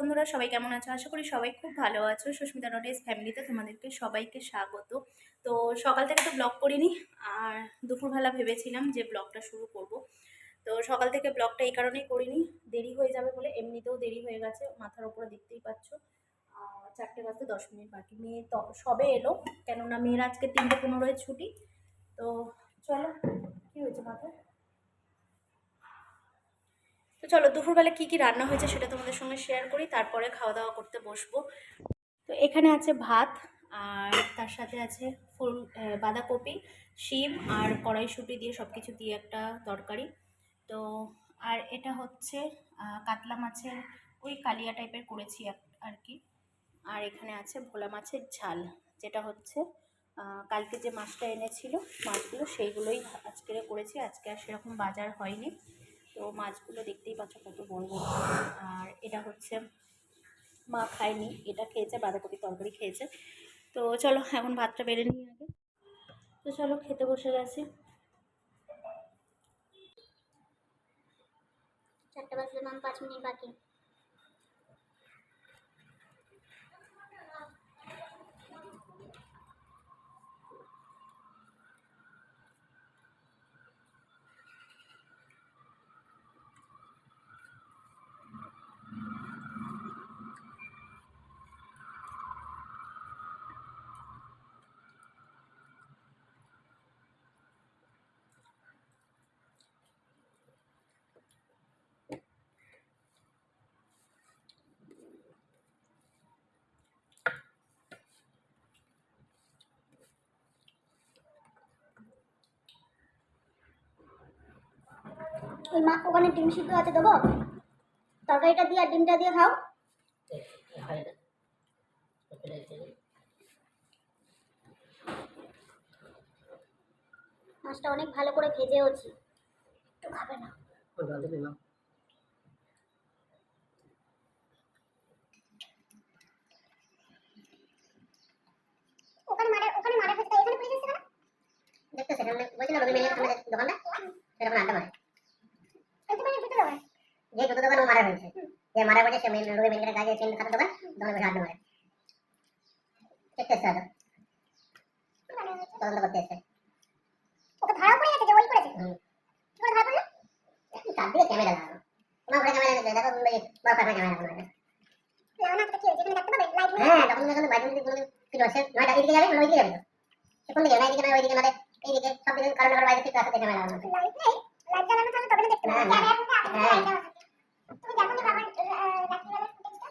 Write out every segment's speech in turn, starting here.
বন্ধুরা, সবাই কেমন আছো? আশা করি সবাই খুব ভালো আছো। সুস্মিতা নটেস ফ্যামিলিতে তোমাদেরকে সবাইকে স্বাগত। তো সকাল থেকে তো ব্লগ করিনি, আর দুপুরবেলা ভেবেছিলাম যে ব্লগটা শুরু করব। তো সকাল থেকে ব্লগটা এই কারণেই করিনি, দেরি হয়ে যাবে বলে এমনিতেও দেরি হয়ে গেছে, মাথার ওপরে দেখতেই পাচ্ছ। চারটে বাজতে দশ মিনিট বাকি। মেয়ে সবে এলো, কেননা মেয়ের আজকে তিনটে পনেরোয় ছুটি। তো চলো, কী হয়েছে মাথায়? তো চলো, দুপুরবেলা কী কী রান্না হয়েছে সেটা তোমাদের সঙ্গে শেয়ার করি, তারপরে খাওয়া দাওয়া করতে বসবো। তো এখানে আছে ভাত, আর তার সাথে আছে ফুল বাঁধাকপি, শিম আর কড়াইশুঁটি দিয়ে সব কিছু দিয়ে একটা তরকারি। তো, আর এটা হচ্ছে কাতলা মাছের, ওই কালিয়া টাইপের করেছি আর কি। আর এখানে আছে ভোলা মাছের ঝাল, যেটা হচ্ছে কালকে যে মাছটা এনেছিল, মাছগুলো সেইগুলোই আজকে করেছি, আজকে আর সেরকম বাজার হয়নি। তো মাছগুলো দেখতেই পাচ্ছ কত বড় বড়। আর এটা হচ্ছে মা খায়নি, এটা খেয়েছে, বাঁধাকপি তরকারি খেয়েছে। তো চলো, এখন ভাতটা বেড়ে নিই আগে। তো চলো, খেতে বসে গেছি। চারটে বাজলে মাম পাঁচ মিনিট বাকি। ওই মা ওখানে ডিম সিদ্ধ আছে দেবো? তরকারিটা দিয়ে আর ডিমটা দিয়ে খাও। মাছটা অনেক ভালো করে ভেজেওছি। একটু খাবে না ওখানে মারা ওখানে মারা ফেলতে এখানে পুলিশ এসেছে কেন দেখতে সেখানে বলছিল রবি মেলির সামনে দোকানটা সেরকম আড্ডা মারে বলতে পারি জুতো দোকান যে জুতো দোকান ও মারা হয়েছে যে মারা হয়েছে সে মেন রবি মেলির কাছে চেন খাতা দোকান দোকানে বসে আড্ডা মারে এসছে হয়তো তদন্ত করতে এসছে ওকে ধরা পড়ে গেছে যে ওই করেছে? কি করে ধরা পড়ল? চারদিকে ক্যামেরা লাগানো তোমার ঘরে ক্যামেরা নেই দেখো তুমি বড় পাশে ক্যামেরা লাগানো লাগানো একটা কি হয়েছে? যেখানে দেখতে পাবে? লাইট হ্যাঁ তখন যখন বাইরে দিকে কোনো কি হচ্ছে নয়টা এদিকে যাবে নয় দিকে যাবে তো। কোন দিকে? না এদিকে না ওইদিকে না এইদিকে। সব দিকে কারণ বাইরে থেকে আসতে ক্যামেরা লাগানো লাইট নেই। লাইট জ্বালানো থাকলে তবে দেখতে পাবে। ক্যামেরা কিন্তু আপনি লাইট জ্বালানো থাকে তুমি দেখো নি বাবার রাত্রিবেলা ফুটেজটা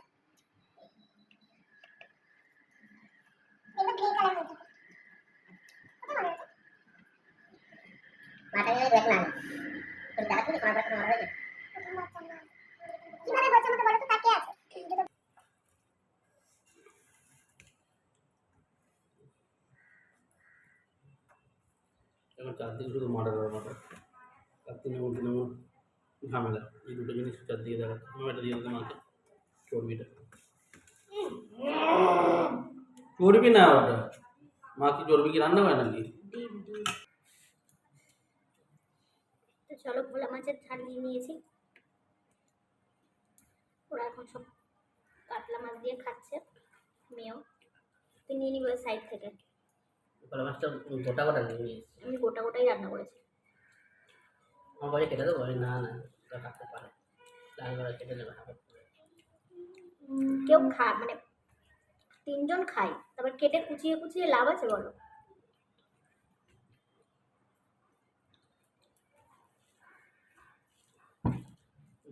এগুলো গ্রে কালার হয়েছে মাথা নিয়ে দেখ না তুমি দেখাচ্ছি না কোনো মারা হয়েছে কীভাবে বলছো আমাকে বলো তো তাকে আছে এখন চারদিকে শুধু মার্ডার আর মার্ডার আর তৃণমূল তৃণমূল ঝামেলা দুটো জিনিস চারদিকে দেখাচ্ছে। দিয়ে দিতাম আগে চর্বিটা। চর্বি না ওটা। মা কি চর্বি কি রান্না হয় নাকি? চলো ভোলা মাছের ঝাল নিয়ে নিয়েছি। ওরা এখন সব কাতলা মাছ দিয়ে খাচ্ছে মেয়েও। তো নিয়ে নিব সাইড থেকে। কলা মাছটা গোটা গোটা নিয়ে আমি গোটা গোটাই রান্না করেছি। আমার বাড়ি কেটে দেবো? না না কাটতে পারে। লাল কেটে কেউ খা মানে তিনজন খাই তারপর কেটে কুচিয়ে কুচিয়ে লাভ আছে বলো?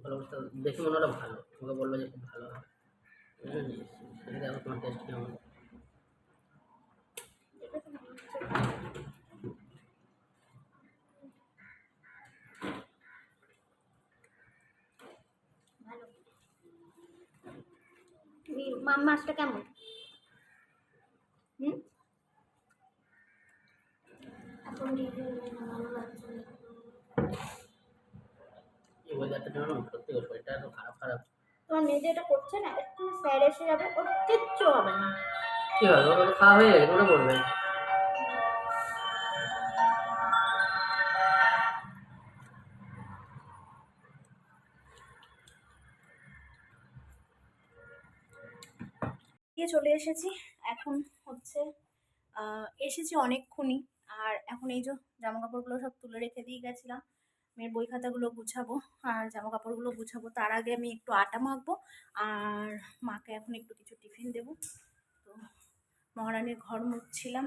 ভালো দেখে মনে হলো ভালো। তোমাকে বলল যে খুব ভালো হবে। দেখো তোমার টেস্ট কেমন? মনে মাম মাছটা কেমন? হুম? এখন review নেই না, ভালো লাগছে না। এই ওয়েদারটা জন্য সত্যি করে শরীরটা এত খারাপ খারাপ। তোমার মেয়ে যে এটা করছে না একটু স্যার এসে যাবে ওর কিচ্ছু হবে না। কি হবে? তো খাওয়া হয়ে গেছে ওটা করবে। দিয়ে চলে এসেছি এখন হচ্ছে আহ, এসেছি অনেকক্ষণই আর এখন এই যে জামা কাপড়গুলো সব তুলে রেখে দিয়ে গেছিলাম। মেয়ের বই খাতাগুলো গুছাবো, আর জামা কাপড়গুলো গুছাবো। তার আগে আমি একটু আটা মাখবো, আর মাকে এখন একটু কিছু টিফিন দেবো। তো মহারানীর ঘর মুছছিলাম,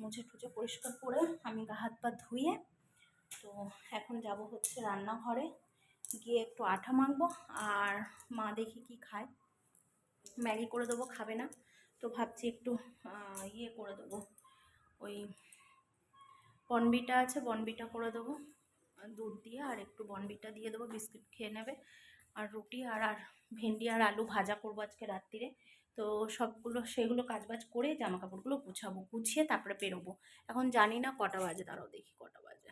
মুছে টুছে পরিষ্কার করে আমি গা হাত পা ধুয়ে, তো এখন যাব হচ্ছে রান্নাঘরে। গিয়ে একটু আটা মাখবো, আর মা দেখি কি খায়। ম্যাগি করে দেবো, খাবে না। তো ভাবছি একটু ইয়ে করে দেবো। ওই বনবিটা আছে, বনবিটা করে দেবো। দুধ দিয়ে আর একটু বনবিটা দিয়ে দেবো, বিস্কিট খেয়ে নেবে। আর রুটি আর আর ভেন্ডি আর আলু ভাজা করব আজকে রাত্রিরে। তো সবগুলো, সেগুলো কাজবাজ করে জামা কাপড়গুলো গুছাবো, গুছিয়ে তারপরে বেরোবো। এখন জানি না কটা বাজে, দাঁড়াও দেখি কটা বাজে।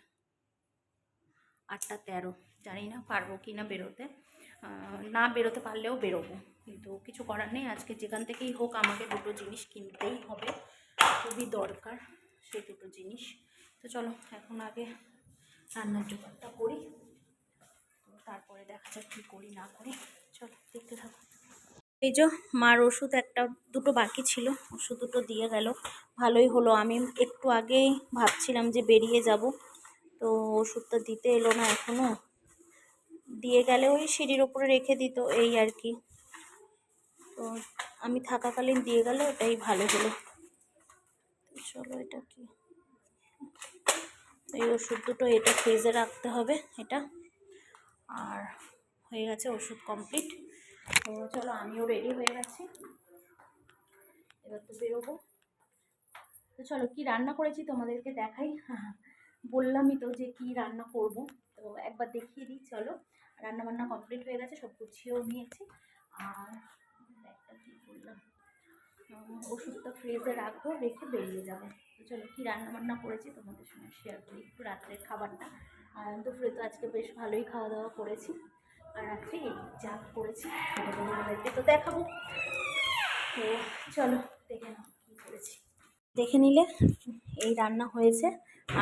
আটটা তেরো, জানি না পারব কি না বেরোতে। না বেরোতে পারলেও বেরোবো। কিন্তু কিছু করার নেই, আজকে যেখান থেকেই হোক আমাকে দুটো জিনিস কিনতেই হবে, খুবই দরকার সেই দুটো জিনিস। তো চলো, এখন আগে রান্নার জোগাড়টা করি। তো তারপরে দেখা যাক কী করি না করি। চলো, দেখতে থাকো। এই যে মার ওষুধ একটা, দুটো বাকি ছিল। ওষুধ দুটো দিয়ে গেল। ভালোই হলো। আমি একটু আগেই ভাবছিলাম যে বেরিয়ে যাব। তো ওষুধটা দিতে এলো না এখনও দিয়ে গেলে ওই সিঁড়ির ওপরে রেখে দিত, এই আর কি। তো আমি থাকাকালীন দিয়ে গেল ওটাই ভালো হলো। চলো, এটা কি? এই ওষুধ দুটো এটা ফ্রিজে রাখতে হবে, এটা। আর হয়ে গেছে ওষুধ কমপ্লিট। তো চলো আমিও রেডি হয়ে গেছি। এবার তো বেরোবো। তো চলো, কি রান্না করেছি তোমাদেরকে দেখাই। বললামই তো যে কি রান্না করব। তো একবার দেখিয়ে দিই, চলো। রান্না বান্না কমপ্লিট হয়ে গেছে, সব গুছিয়েও নিয়েছি। আর একটা কী করলাম ওষুধটা ফ্রিজে রাখব, রেখে বেরিয়ে যাব। চলো, কী রান্না বান্না করেছি তোমাদের সঙ্গে শেয়ার করি একটু রাত্রের খাবারটা। দুপুরে তো আজকে বেশ ভালোই খাওয়া দাওয়া করেছি। আর রাত্রে যা করেছি তো দেখাবো। তো চলো, দেখে নাও কী করেছি। দেখে নিলে এই রান্না হয়েছে।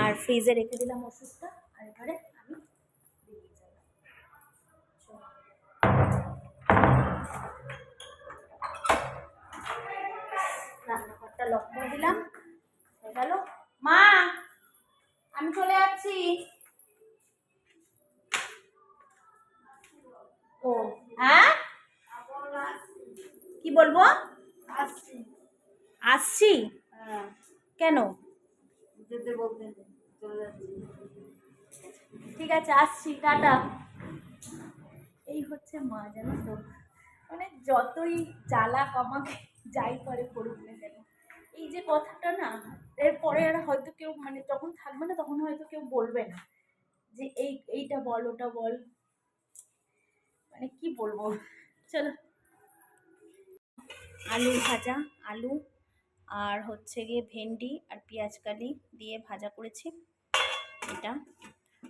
আর ফ্রিজে রেখে দিলাম ওষুধটা, আর এবারে আমি। রান্নাঘরটা লক করে দিলাম। গেল? মা আমি চলে যাচ্ছি। ও হ্যাঁ? কি বলব? আসছি। কেন? চলে যাচ্ছি। ঠিক আছে আসছি টাটা। এই হচ্ছে মা জানো তো? মানে যতই জ্বালা কমাকে যাই করে করুক না কেন এই যে কথাটা না, এরপরে আর হয়তো কেউ মানে যখন থাকবে না, তখন হয়তো কেউ বলবে না। যে এই, এইটা বল, ওটা বল। মানে কি বলব? চলো। আলু ভাজা, আলু আর হচ্ছে গিয়ে ভেন্ডি আর পেঁয়াজ কালি দিয়ে ভাজা করেছি। এটা।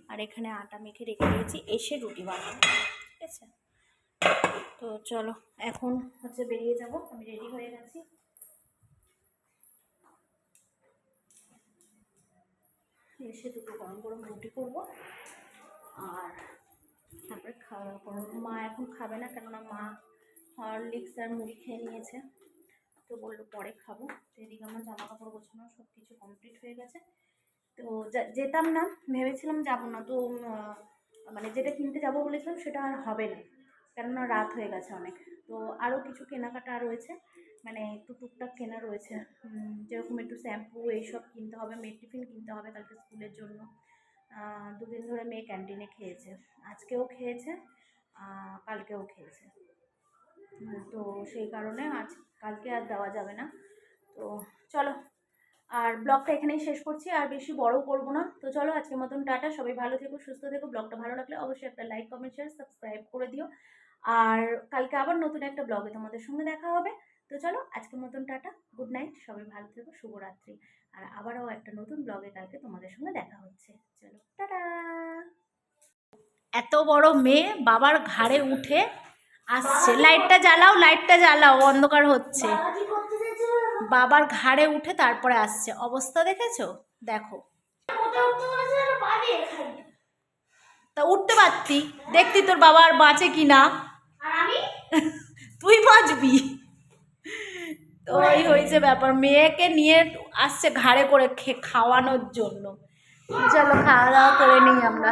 আর এখানে আটা মেখে রেখে দিয়েছি, এসে রুটি বানাবো। ঠিক আছে? তো চলো, এখন হচ্ছে বেরিয়ে যাব। আমি রেডি হয়ে গেছি। এসে দুটো গরম গরম রুটি করব। আর তারপরে খাওয়া করব মা এখন খাবে না, কেননা মা হরলিক্স আর মুড়ি খেয়ে নিয়েছে। তো বলল পরে খাব। তো এদিকে আমার জামা কাপড় গোছানো সব কিছু কমপ্লিট হয়ে গেছে। তো যেতাম না, ভেবেছিলাম যাব না। তো মানে যেটা কিনতে যাব বলেছিলাম সেটা আর হবে না, কেননা রাত হয়ে গেছে অনেক। তো আরও কিছু কেনাকাটা রয়েছে। মানে একটু টুকটাক কেনা রয়েছে। যেরকম একটু শ্যাম্পু এইসব কিনতে হবে মেয়ের টিফিন কিনতে হবে কালকে স্কুলের জন্য। দুদিন ধরে মেয়ে ক্যান্টিনে খেয়েছে। আজকেও খেয়েছে কালকেও খেয়েছে। তো সেই কারণে আজ, কালকে আর দেওয়া যাবে না। তো চলো, আর ব্লগটা এখানেই শেষ করছি। আর বেশি বড় করব না। তো চলো, আজকের মতন টাটা। সবাই ভালো থেকো, সুস্থ থেকো। ব্লগটা ভালো লাগলে অবশ্যই একটা লাইক, কমেন্ট শেয়ার সাবস্ক্রাইব করে দিও। আর কালকে আবার নতুন একটা ব্লগে তোমাদের সঙ্গে দেখা হবে। তো চলো আজকের মতন টাটা গুড নাইট সবাই ভালো থেকো শুভরাত্রি। আর আবারও একটা নতুন ব্লগে কালকে তোমাদের সঙ্গে দেখা হচ্ছে। চলো টাটা! এত বড় মেয়ে বাবার ঘাড়ে উঠে আসছে। লাইটটা জ্বালাও লাইটটা জ্বালাও অন্ধকার হচ্ছে। বাবার ঘাড়ে উঠে তারপরে আসছে। অবস্থা দেখেছ? দেখো। তা উঠতে পারতি। দেখতি তোর বাবা আর বাঁচে কি না তুই বাঁচবি। তো ওই হয়েছে ব্যাপার, মেয়েকে নিয়ে আসছে ঘাড়ে করে খাওয়ানোর জন্য। চলো খাওয়া দাওয়া করে নিই আমরা।